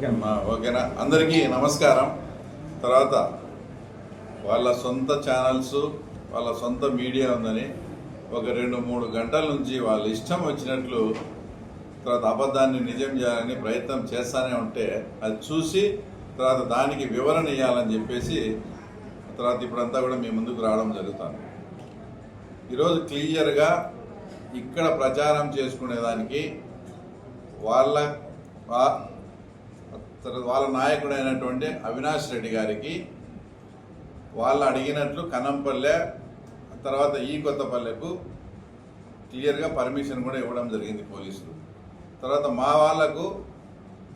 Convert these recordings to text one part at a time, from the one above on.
Okay ఓకేనా? అందరికీ నమస్కారం. తర్వాత వాళ్ళ సొంత ఛానల్స్ వాళ్ళ సొంత మీడియా ఉందని ఒక రెండు మూడు గంటల నుంచి వాళ్ళ ఇష్టం వచ్చినట్లు తర్వాత అబద్ధాన్ని నిజం చేయాలని ప్రయత్నం చేస్తానే ఉంటే అది చూసి తర్వాత దానికి వివరణ ఇవ్వాలని చెప్పేసి తర్వాత ఇప్పుడంతా కూడా మీ ముందుకు రావడం జరుగుతుంది ఈరోజు క్లియర్గా ఇక్కడ ప్రచారం చేసుకునేదానికి వాళ్ళ తర్వాత వాళ్ళ నాయకుడైనటువంటి అవినాష్ రెడ్డి గారికి వాళ్ళు అడిగినట్లు కనంపల్లె తర్వాత ఈ కొత్తపల్లెకు క్లియర్గా పర్మిషన్ కూడా ఇవ్వడం జరిగింది పోలీసులు. తర్వాత మా వాళ్ళకు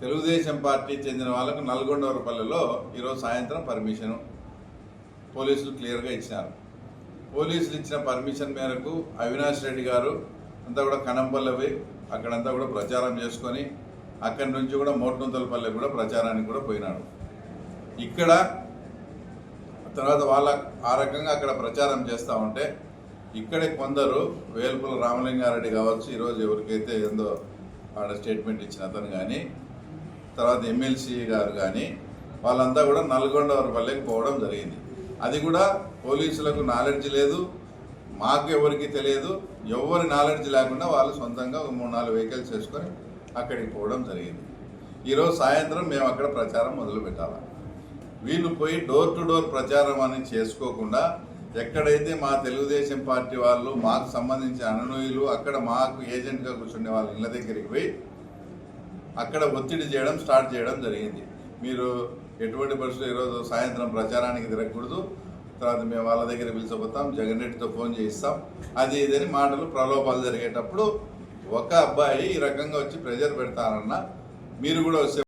తెలుగుదేశం పార్టీ చెందిన వాళ్ళకు నల్గొండవరపల్లెలో ఈరోజు సాయంత్రం పర్మిషన్ పోలీసులు క్లియర్గా ఇచ్చినారు. పోలీసులు ఇచ్చిన పర్మిషన్ మేరకు అవినాష్ రెడ్డి గారు అంతా కూడా కనంపల్లెవి అక్కడంతా కూడా ప్రచారం చేసుకొని అక్కడి నుంచి కూడా మోట్నుంతలపల్లె కూడా ప్రచారానికి కూడా పోయినాడు. ఇక్కడ తర్వాత వాళ్ళ ఆ రకంగా అక్కడ ప్రచారం చేస్తూ ఉంటే ఇక్కడే కొందరు వేల్పుల రామలింగారెడ్డి కావచ్చు ఈరోజు ఎవరికైతే ఏందో ఆడ స్టేట్మెంట్ ఇచ్చిన అతను కానీ తర్వాత ఎమ్మెల్సీ గారు కానీ వాళ్ళంతా కూడా నల్గొండవరపల్లెకి పోవడం జరిగింది. అది కూడా పోలీసులకు నాలెడ్జ్ లేదు మాకు ఎవరికి తెలియదు ఎవరి నాలెడ్జ్ లేకుండా వాళ్ళు సొంతంగా ఒక మూడు నాలుగు వెహికల్స్ వేసుకొని అక్కడికి పోవడం జరిగింది. ఈరోజు సాయంత్రం మేము అక్కడ ప్రచారం మొదలు పెట్టాలి? వీళ్ళు పోయి డోర్ టు డోర్ ప్రచారం అని చేసుకోకుండా ఎక్కడైతే మా తెలుగుదేశం పార్టీ వాళ్ళు మాకు సంబంధించిన అనునయులు అక్కడ మాకు ఏజెంట్గా కూర్చునే వాళ్ళ ఇళ్ళ దగ్గరికి పోయి అక్కడ ఒత్తిడి చేయడం స్టార్ట్ చేయడం జరిగింది. మీరు ఎటువంటి పరిస్థితులు ఈరోజు సాయంత్రం ప్రచారానికి తిరగకూడదు. తర్వాత మేము వాళ్ళ దగ్గర పిలిచిపోతాం జగన్ రెడ్డితో ఫోన్ చేయిస్తాం. అది ఇదని మాటలు ప్రలోభాలు జరిగేటప్పుడు ఒక అబ్బాయి ఈ రకంగా వచ్చి ప్రెజర్ పెడతారన్న మీరు కూడా వచ్చే